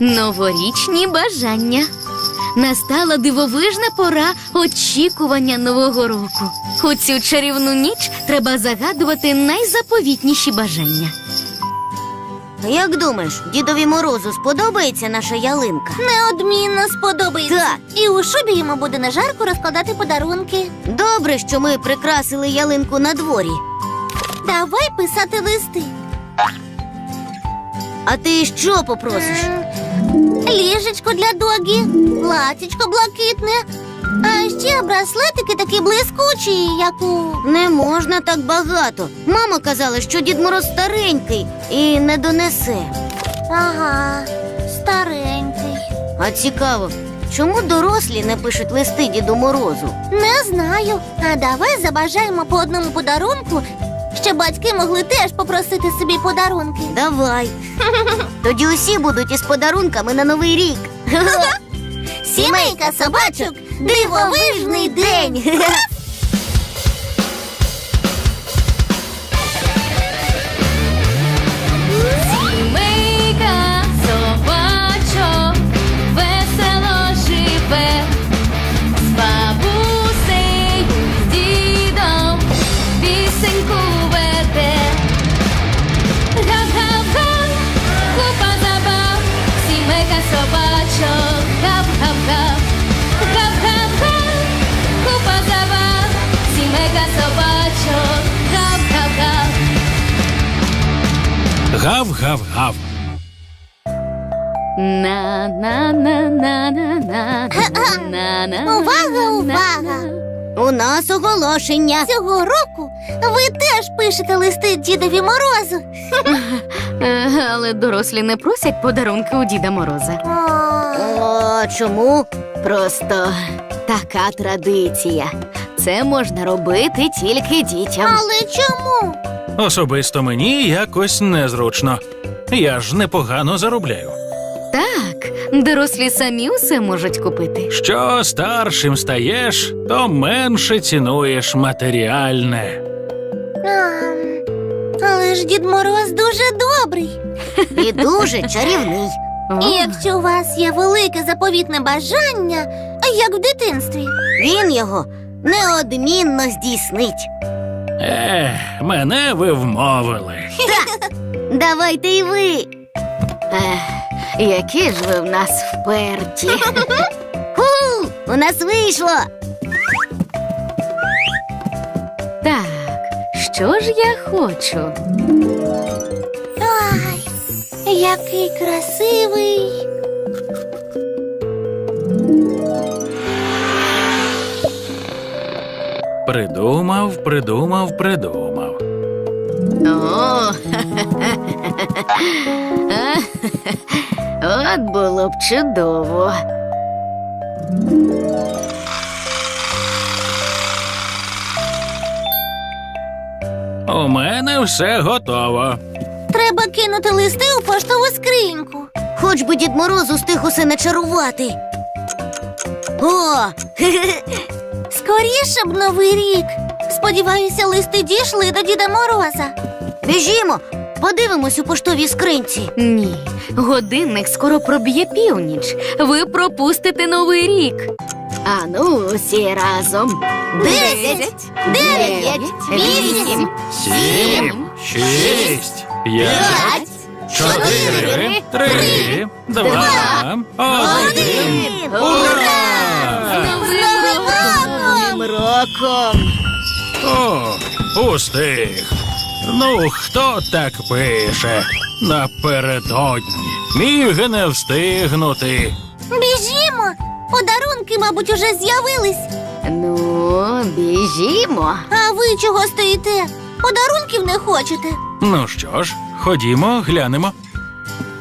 Новорічні бажання. Настала дивовижна пора очікування нового року. У цю чарівну ніч треба загадувати найзаповітніші бажання. Як думаєш, дідові морозу сподобається наша ялинка? Неодмінно сподобається. Так. І у шубі йому буде не жарко розкладати подарунки. Добре, що ми прикрасили ялинку на дворі. Давай писати листи. А ти що попросиш? М, Ліжечко для догі, платічко блакитне. А ще браслетики такі блискучі, як у. Не можна так багато. Мама казала, що дід Мороз старенький і не донесе. Ага, старенький. А цікаво, чому дорослі не пишуть листи Діду Морозу? Не знаю. А давай забажаємо по одному подарунку, щоб батьки могли теж попросити собі подарунки. Давай. Тоді усі будуть із подарунками на новий рік. Сімейка собачок, дивовижний день. Гав-гав-гав. На на на на на на на на Увага, увага! У нас оголошення. Цього року ви теж пишете листи дідові морозу. Е, Але дорослі не просять подарунки у Діда Мороза. О, О, чому? Просто така традиція. Це можна робити тільки дітям. Але чому? Особисто мені якось незручно. Я ж непогано заробляю. Так, дорослі самі усе можуть купити. Що старшим стаєш, то менше цінуєш матеріальне. Ам, але ж дід Мороз дуже добрий. І дуже чарівний. І якщо у вас є велике заповітне бажання, як в дитинстві, Він його неодмінно здійснить. Ех, мене ви вмовили. Давайте й ви. ех, які ж ви в нас вперті. Ху, у нас вийшло. Так, що ж я хочу? ай, який красивий. Придумав, придумав, придумав. О, От було б чудово. У мене все готово. Треба кинути листи у поштову скриньку. Хоч би дід Мороз устиг усе начарувати. О, Скоріше б новий рік. Сподіваюся, листи дійшли до Діда Мороза. біжімо, подивимось у поштовій скринці. Ні, годинник скоро проб'є північ. Ви пропустите новий рік. Ану, усі разом. Десять, дев'ять, вісім, Сім, шість, п'ять, чотири, три, два, один. Ура! Новим! О, устиг. Ну, хто так пише? Напередодні. Міг не встигнути. Біжімо! Подарунки, мабуть, уже з'явились. Ну, біжімо. А ви чого стоїте? Подарунків не хочете? Ну що ж, ходімо, глянемо.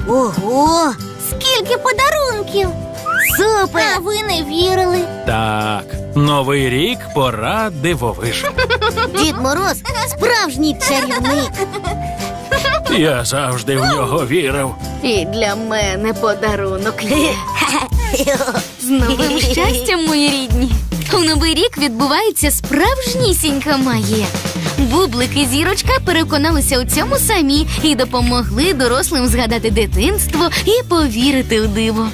Ого, Скільки подарунків? супер! А ви не вірили. Так, новий рік пора дивовиж. Дід Мороз справжній чарівник. Я завжди в нього вірив. І для мене подарунок є. З новим щастям, мої рідні. У новий рік відбувається справжнісінька магія. Бублик і зірочка переконалися у цьому самі і допомогли дорослим згадати дитинство і повірити у диво.